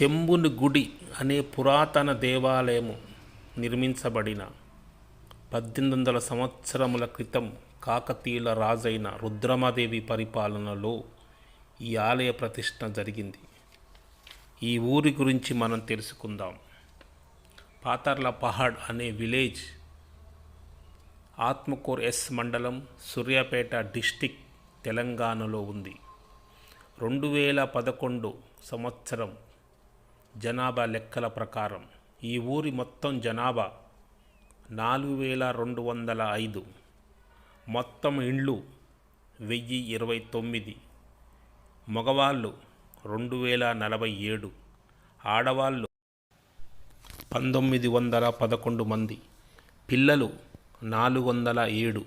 శంభుని గుడి అనే పురాతన దేవాలయము నిర్మించబడిన పద్దెనిమిది వందల సంవత్సరముల క్రితం కాకతీయుల రాజైన రుద్రమదేవి పరిపాలనలో ఈ ఆలయ ప్రతిష్ఠ జరిగింది. ఈ ఊరి గురించి మనం తెలుసుకుందాం. పాతర్ల పహాడ్ అనే విలేజ్ ఆత్మకూర్ ఎస్ మండలం సూర్యాపేట డిస్టిక్ తెలంగాణలో ఉంది. రెండు వేల పదకొండు సంవత్సరం జనాభా లెక్కల ప్రకారం ఈ ఊరి మొత్తం జనాభా నాలుగు వేల రెండు వందల ఐదు. మొత్తం ఇండ్లు వెయ్యి ఇరవై తొమ్మిది. మగవాళ్ళు రెండు వేల నలభై ఏడు. ఆడవాళ్ళు పంతొమ్మిది వందల పదకొండు మంది. పిల్లలు నాలుగు వందల ఏడు.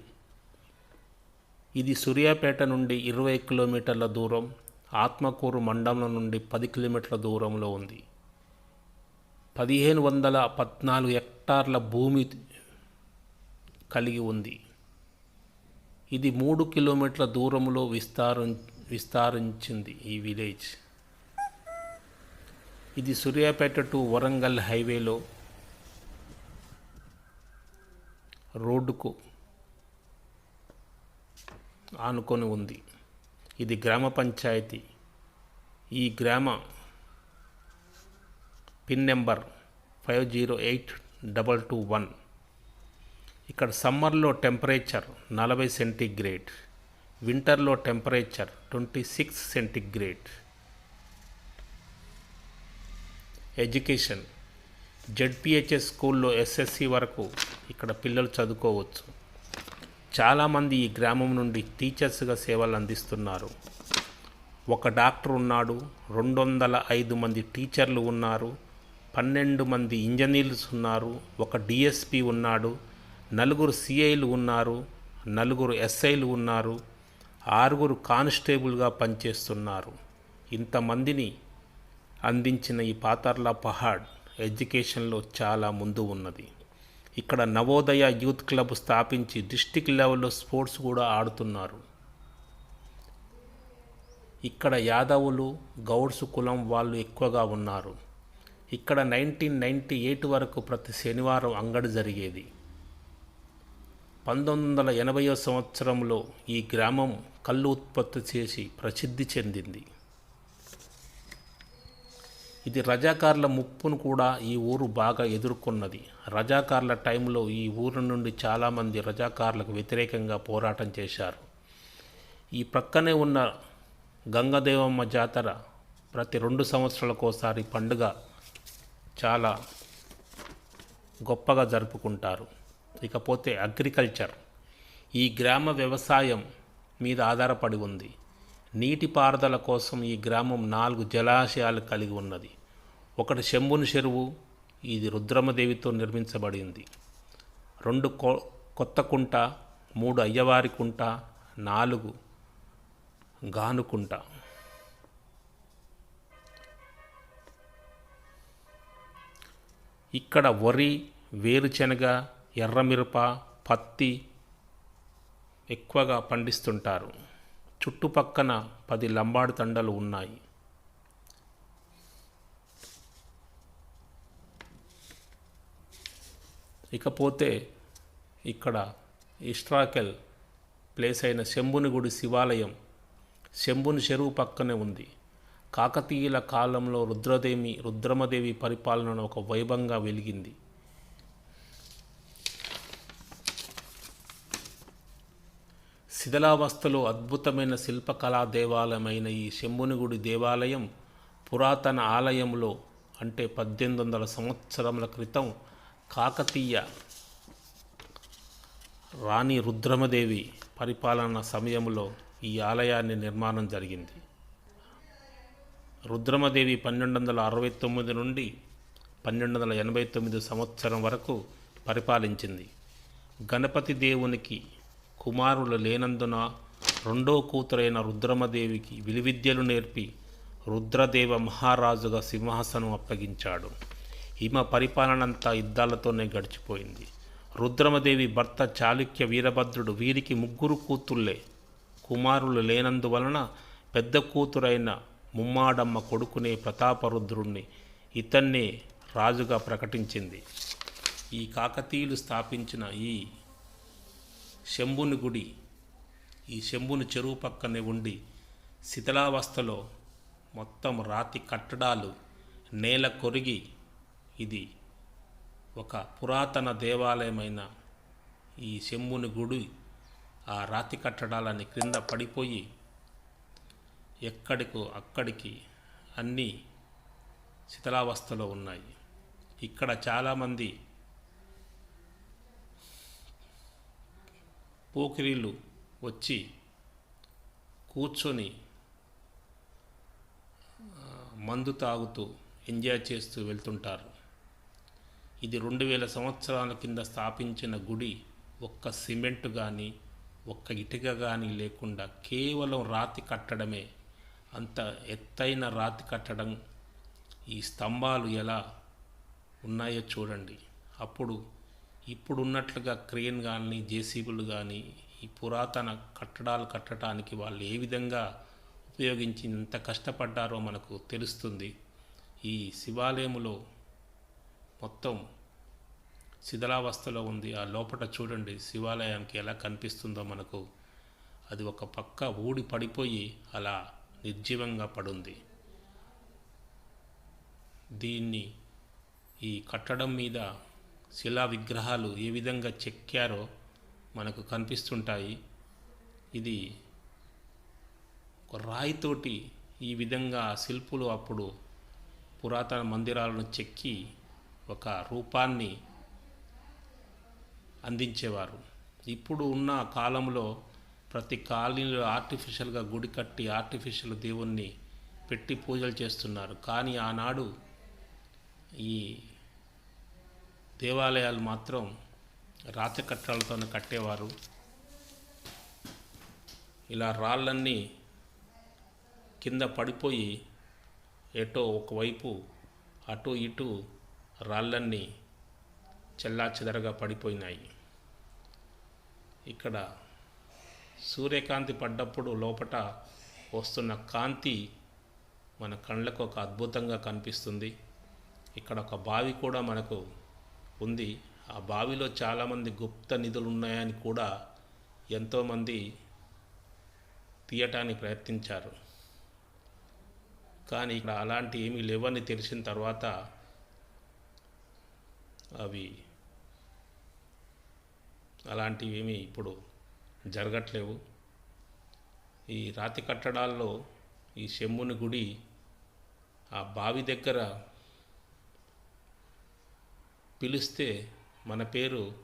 ఇది సూర్యాపేట నుండి ఇరవై కిలోమీటర్ల దూరం ఆత్మకూరు మండలం నుండి పది కిలోమీటర్ల దూరంలో ఉంది. పదిహేను వందల పద్నాలుగు హెక్టార్ల భూమి కలిగి ఉంది. ఇది మూడు కిలోమీటర్ల దూరంలో విస్తారం విస్తరించింది ఈ విలేజ్. ఇది సూర్యాపేట టు వరంగల్ హైవేలో రోడ్డుకు ఆనుకొని ఉంది. ఇది గ్రామ పంచాయతీ. ఈ గ్రామ pin number five zero eight double two one. ఇక్కడ సమ్మర్లో టెంపరేచర్ నలభై సెంటీగ్రేడ్ వింటర్లో temperature twenty six centigrade. Education ZPHS స్కూల్లో ఎస్ఎస్సి వరకు ఇక్కడ పిల్లలు చదువుకోవచ్చు. చాలామంది ఈ గ్రామం నుండి టీచర్స్గా సేవలు అందిస్తున్నారు. ఒక డాక్టర్ ఉన్నాడు రెండు వందల ఐదు మంది టీచర్లు ఉన్నారు పన్నెండు మంది ఇంజనీర్స్ ఉన్నారు. ఒక డిఎస్పి ఉన్నాడు. నలుగురు సిఐలు ఉన్నారు. నలుగురు ఎస్ఐలు ఉన్నారు. ఆరుగురు కానిస్టేబుల్గా పనిచేస్తున్నారు. ఇంతమందిని అందించిన ఈ పాతర్లా పహాడ్ ఎడ్యుకేషన్లో చాలా ముందు ఉన్నది. ఇక్కడ నవోదయ యూత్ క్లబ్ స్థాపించి డిస్టిక్ లెవెల్లో స్పోర్ట్స్ కూడా ఆడుతున్నారు. ఇక్కడ యాదవులు గౌడ్స్ కులం వాళ్ళు ఎక్కువగా ఉన్నారు. ఇక్కడ నైన్టీన్ నైంటీ ఎయిట్ వరకు ప్రతి శనివారం అంగడి జరిగేది. పంతొమ్మిది వందల ఎనభైవ సంవత్సరంలో ఈ గ్రామం కళ్ళు ఉత్పత్తి చేసి ప్రసిద్ధి చెందింది. ఇది రజాకార్ల ముప్పును కూడా ఈ ఊరు బాగా ఎదుర్కొన్నది. రజాకార్ల టైంలో ఈ ఊరు నుండి చాలామంది రజాకార్లకు వ్యతిరేకంగా పోరాటం చేశారు. ఈ ప్రక్కనే ఉన్న గంగదేవమ్మ జాతర ప్రతి రెండు సంవత్సరాలకోసారి పండుగ చాలా గొప్పగా జరుపుకుంటారు. ఇకపోతే అగ్రికల్చర్. ఈ గ్రామ వ్యవసాయం మీద ఆధారపడి ఉంది. నీటిపారుదల కోసం ఈ గ్రామం నాలుగు జలాశయాలు కలిగి ఉన్నది. ఒకటి శంభుని చెరువు ఇది రుద్రమదేవితో నిర్మించబడింది. రెండు కొ కొత్త కుంట మూడు అయ్యవారి కుంట నాలుగు గానుకుంట ఇక్కడ వరి వేరుశనగ ఎర్రమిరప పత్తి ఎక్కువగా పండిస్తుంటారు. చుట్టుపక్కన పది లంబాడు తండలు ఉన్నాయి. ఇకపోతే ఇక్కడ ఇస్ట్రాకెల్ ప్లేస్ అయిన శంభుని గుడి శివాలయం శంభుని చెరువు పక్కనే ఉంది. కాకతీయుల కాలంలో రుద్రదేవి రుద్రమదేవి పరిపాలన ఒక వైభవంగా వెలిగింది. శిథిలావస్థలో అద్భుతమైన శిల్పకళా దేవాలయమైన ఈ శంభునిగుడి దేవాలయం పురాతన ఆలయంలో అంటే పద్దెనిమిది వందల సంవత్సరముల క్రితం కాకతీయ రాణి రుద్రమదేవి పరిపాలన సమయంలో ఈ ఆలయాన్ని నిర్మాణం జరిగింది. రుద్రమదేవి పన్నెండు వందల అరవై తొమ్మిది నుండి పన్నెండు వందల ఎనభై తొమ్మిది సంవత్సరం వరకు పరిపాలించింది. గణపతి దేవునికి కుమారులు లేనందున రెండో కూతురైన రుద్రమదేవికి విలువిద్యలు నేర్పి రుద్రదేవ మహారాజుగా సింహాసనం అప్పగించాడు. ఈమె పరిపాలనంతా యుద్ధాలతోనే గడిచిపోయింది. రుద్రమదేవి భర్త చాళుక్య వీరభద్రుడు వీరికి ముగ్గురు కూతుళ్ళే. కుమారులు లేనందువలన పెద్ద కూతురైన ముమ్మాడమ్మ కొడుకునే ప్రతాపరుద్రుణ్ణి ఇతన్నే రాజుగా ప్రకటించింది. ఈ కాకతీయులు స్థాపించిన ఈ శంభుని గుడి ఈ శంభుని చెరువు పక్కనే ఉండి శిథిలావస్థలో మొత్తం రాతి కట్టడాలు నేల కొరిగి ఇది ఒక పురాతన దేవాలయమైన ఈ శంభుని గుడి ఆ రాతి కట్టడాలని క్రింద పడిపోయి ఎక్కడికో అక్కడికి అన్నీ శిథిలావస్థలో ఉన్నాయి. ఇక్కడ చాలామంది పోకిరీళ్ళు వచ్చి కూర్చొని మందు తాగుతూ ఎంజాయ్ చేస్తూ వెళ్తుంటారు. ఇది రెండు వేల సంవత్సరాల కింద స్థాపించిన గుడి ఒక్క సిమెంట్ కానీ ఒక్క ఇటుక కానీ లేకుండా కేవలం రాతి కట్టడమే అంత ఎత్తైన రాతి కట్టడం ఈ స్తంభాలు ఎలా ఉన్నాయో చూడండి. అప్పుడు ఇప్పుడున్నట్లుగా క్రేన్ కానీ జేసీబీలు కానీ ఈ పురాతన కట్టడాలు కట్టడానికి వాళ్ళు ఏ విధంగా ఉపయోగించి ఎంత కష్టపడ్డారో మనకు తెలుస్తుంది. ఈ శివాలయములో మొత్తం శిథిలావస్థలో ఉంది. ఆ లోపల చూడండి శివాలయానికి ఎలా కనిపిస్తుందో మనకు. అది ఒక పక్క ఊడి పడిపోయి అలా నిర్జీవంగా పడుంది. దీన్ని ఈ కట్టడం మీద శిలా విగ్రహాలు ఏ విధంగా చెక్కారో మనకు కనిపిస్తుంటాయి. ఇది ఒక రాయితోటి ఈ విధంగా శిల్పులు అప్పుడు పురాతన మందిరాలను చెక్కి ఒక రూపాన్ని అందించేవారు. ఇప్పుడు ఉన్న కాలంలో ప్రతి కాలనీలో ఆర్టిఫిషియల్గా గుడి కట్టి ఆర్టిఫిషియల్ దేవుణ్ణి పెట్టి పూజలు చేస్తున్నారు. కానీ ఆనాడు ఈ దేవాలయాలు మాత్రం రాతి కట్టడాలతోనే కట్టేవారు. ఇలా రాళ్ళన్నీ కింద పడిపోయి ఎటో ఒకవైపు అటు ఇటు రాళ్ళన్నీ చెల్లాచెదరగా పడిపోయినాయి. ఇక్కడ సూర్యకాంతి పడ్డప్పుడు లోపట వస్తున్న కాంతి మన కళ్ళకు ఒక అద్భుతంగా కనిపిస్తుంది. ఇక్కడ ఒక బావి కూడా మనకు ఉంది. ఆ బావిలో చాలామంది గుప్త నిధులు ఉన్నాయని కూడా ఎంతోమంది తీయటానికి ప్రయత్నించారు. కానీ ఇక్కడ అలాంటి ఏమీ లేవని తెలిసిన తర్వాత అవి అలాంటివి ఏమీ ఇప్పుడు జరగట్లేవు. ఈ రాతి కట్టడాల్లో ఈ శంభుని గుడి ఆ బావి దగ్గర పిలిస్తే మన పేరు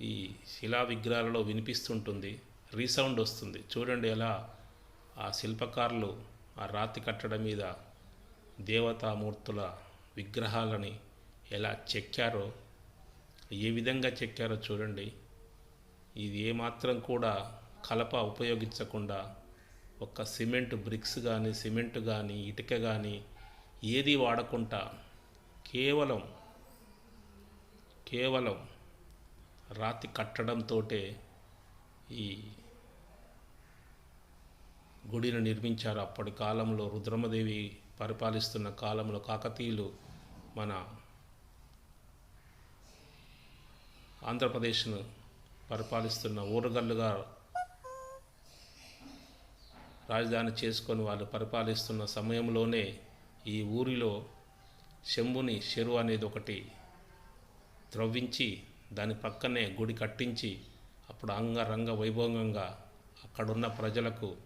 ఈ శిలా విగ్రహాలలో వినిపిస్తుంటుంది. రీసౌండ్ వస్తుంది. చూడండి ఎలా ఆ శిల్పకారులు ఆ రాతి కట్టడం మీద దేవతామూర్తుల విగ్రహాలని ఎలా చెక్కారో ఏ విధంగా చెక్కారో చూడండి. ఇది ఏమాత్రం కూడా కలప ఉపయోగించకుండా ఒక సిమెంట్ బ్రిక్స్ కానీ సిమెంట్ కానీ ఇటుక కానీ ఏది వాడకుండా కేవలం కేవలం రాతి కట్టడంతో ఈ గుడిని నిర్మించారు. అప్పటి కాలంలో రుద్రమదేవి పరిపాలిస్తున్న కాలంలో కాకతీయులు మన ఆంధ్రప్రదేశ్ను పరిపాలిస్తున్న ఊరగల్లుగా రాజధాని చేసుకొని వాళ్ళు పరిపాలిస్తున్న సమయంలోనే ఈ ఊరిలో శంభుని చెరువు అనేది ఒకటి త్రవ్వించి దాని పక్కనే గుడి కట్టించి అప్పుడు అంగరంగ వైభవంగా అక్కడున్న ప్రజలకు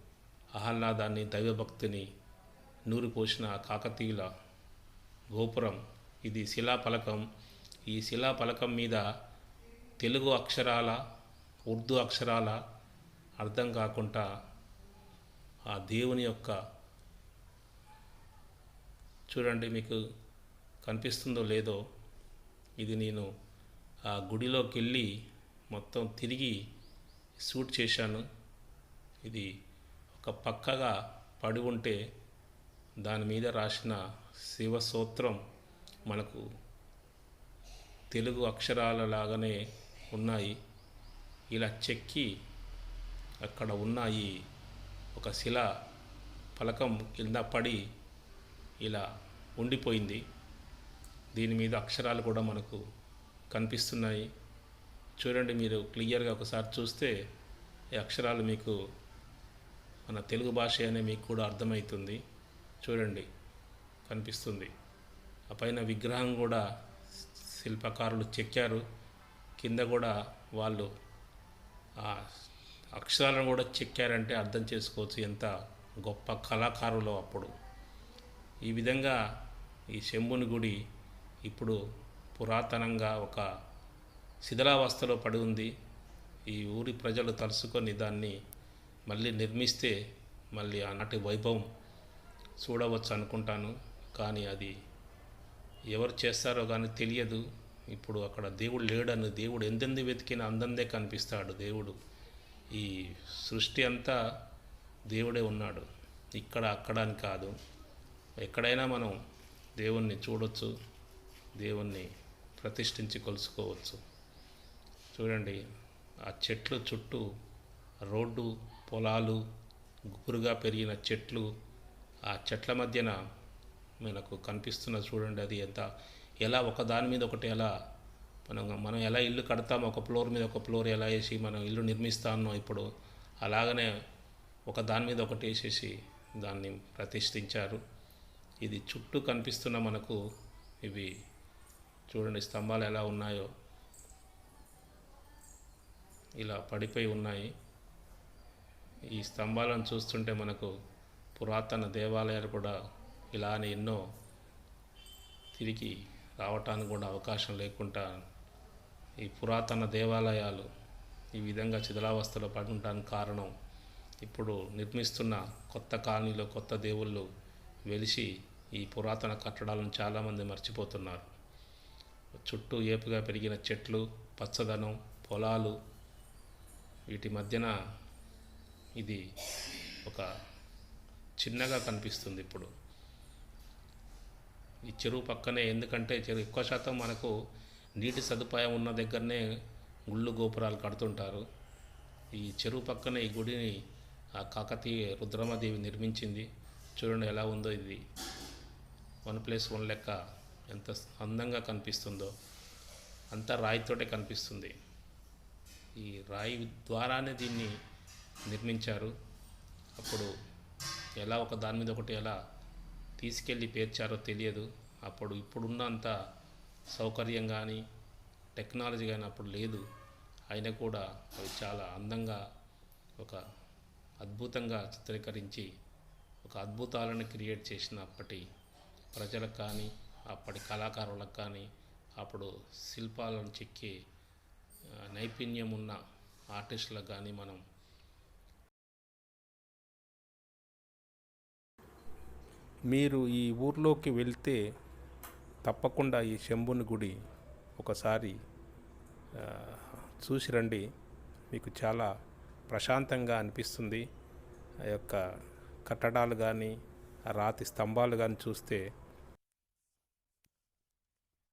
ఆహ్లాదాన్ని దైవభక్తిని నూరిపోసిన కాకతీయుల గోపురం. ఇది శిలాఫలకం. ఈ శిలాఫలకం మీద తెలుగు అక్షరాల ఉర్దూ అక్షరాల అర్థం కాకుండా ఆ దేవుని యొక్క చూడండి మీకు కనిపిస్తుందో లేదో ఇది నేను ఆ గుడిలోకి వెళ్ళి మొత్తం తిరిగి షూట్ చేశాను. ఇది ఒక పక్కగా పడి ఉంటే దాని మీద రాసిన శివ సూత్రం మనకు తెలుగు అక్షరాల లాగానే ఉన్నాయి. ఇలా చెక్కి అక్కడ ఉన్నాయి. ఒక శిల ఫలకం కింద పడి ఇలా ఉండిపోయింది. దీని మీద అక్షరాలు కూడా మనకు కనిపిస్తున్నాయి. చూడండి మీరు క్లియర్గా ఒకసారి చూస్తే ఈ అక్షరాలు మీకు మన తెలుగు భాష అనే మీకు కూడా అర్థమవుతుంది చూడండి కనిపిస్తుంది. ఆ పైన విగ్రహం కూడా శిల్పకారులు చెక్కారు. కింద కూడా వాళ్ళు ఆ అక్షరాలను కూడా చెక్కారంటే అర్థం చేసుకోవచ్చు ఎంత గొప్ప కళాకారులు అప్పుడు. ఈ విధంగా ఈ శంభుని గుడి ఇప్పుడు పురాతనంగా ఒక శిథిలావస్థలో పడి ఉంది. ఈ ఊరి ప్రజలు తలుసుకొని దాన్ని మళ్ళీ నిర్మిస్తే మళ్ళీ ఆనాటి వైభవం చూడవచ్చు అనుకుంటాను. కానీ అది ఎవరు చేస్తారో కానీ తెలియదు. ఇప్పుడు అక్కడ దేవుడు లేడని దేవుడు ఎందెంది వెతికినా అందందే కనిపిస్తాడు దేవుడు. ఈ సృష్టి అంతా దేవుడే ఉన్నాడు. ఇక్కడ అక్కడ అని కాదు. ఎక్కడైనా మనం దేవుణ్ణి చూడొచ్చు దేవుణ్ణి ప్రతిష్ఠించి కొలుసుకోవచ్చు. చూడండి ఆ చెట్లు చుట్టూ రోడ్డు పొలాలు గుబురుగా పెరిగిన చెట్లు ఆ చెట్ల మధ్యన మనకు కనిపిస్తున్న చూడండి అది ఎంత ఎలా ఒక దాని మీద ఒకటి ఎలా మనం మనం ఎలా ఇల్లు కడతామో ఒక ఫ్లోర్ మీద ఒక ఫ్లోర్ ఎలా వేసి మనం ఇల్లు నిర్మిస్తానో ఇప్పుడు అలాగనే ఒక దాని మీద ఒకటి వేసేసి దాన్ని ప్రతిష్ఠించారు. ఇది చుట్టూ కనిపిస్తున్న మనకు ఇవి చూడండి స్తంభాలు ఎలా ఉన్నాయో. ఇలా పడిపోయి ఉన్నాయి. ఈ స్తంభాలను చూస్తుంటే మనకు పురాతన దేవాలయాలు కూడా ఇలానే ఎన్నో తిరిగి రావటానికి కూడా అవకాశం లేకుండా ఈ పురాతన దేవాలయాలు ఈ విధంగా శిథిలావస్థలో పడి ఉండడానికి కారణం ఇప్పుడు నిర్మిస్తున్న కొత్త కాలనీలో కొత్త దేవుళ్ళు వెలిసి ఈ పురాతన కట్టడాలను చాలామంది మర్చిపోతున్నారు. చుట్టూ ఏపుగా పెరిగిన చెట్లు పచ్చదనం పొలాలు వీటి మధ్యన ఇది ఒక చిన్నగా కనిపిస్తుంది ఇప్పుడు. ఈ చెరువు పక్కనే ఎందుకంటే చెరువు ఎక్కువ శాతం మనకు నీటి సదుపాయం ఉన్న దగ్గరనే గుళ్ళు గోపురాలు కడుతుంటారు. ఈ చెరువు పక్కనే ఈ గుడిని ఆ కాకతీయ రుద్రమదేవి నిర్మించింది. చూడండి ఎలా ఉందో ఇది. వన్ ప్లస్ వన్ లెక్క ఎంత అందంగా కనిపిస్తుందో అంతా రాయితోటే కనిపిస్తుంది. ఈ రాయి ద్వారానే దీన్ని నిర్మించారు. అప్పుడు ఎలా ఒక దాని మీద ఒకటి ఎలా తీసుకెళ్ళి పేర్చారో తెలియదు. అప్పుడు ఇప్పుడున్నంత సౌకర్యం కానీ టెక్నాలజీ కానీ అప్పుడు లేదు. అయినా కూడా అవి చాలా అందంగా ఒక అద్భుతంగా చిత్రీకరించి ఒక అద్భుతాలను క్రియేట్ చేసిన అప్పటి ప్రజలకు కానీ అప్పటి కళాకారులకు కానీ అప్పుడు శిల్పాలను చెక్కే నైపుణ్యం ఉన్న ఆర్టిస్టులకు కానీ మనం మీరు ఈ ఊర్లోకి వెళ్తే తప్పకుండా ఈ శంభుని గుడి ఒకసారి చూసి రండి. మీకు చాలా ప్రశాంతంగా అనిపిస్తుంది. ఆ యొక్క కట్టడాలు కానీ రాతి స్తంభాలు కానీ చూస్తే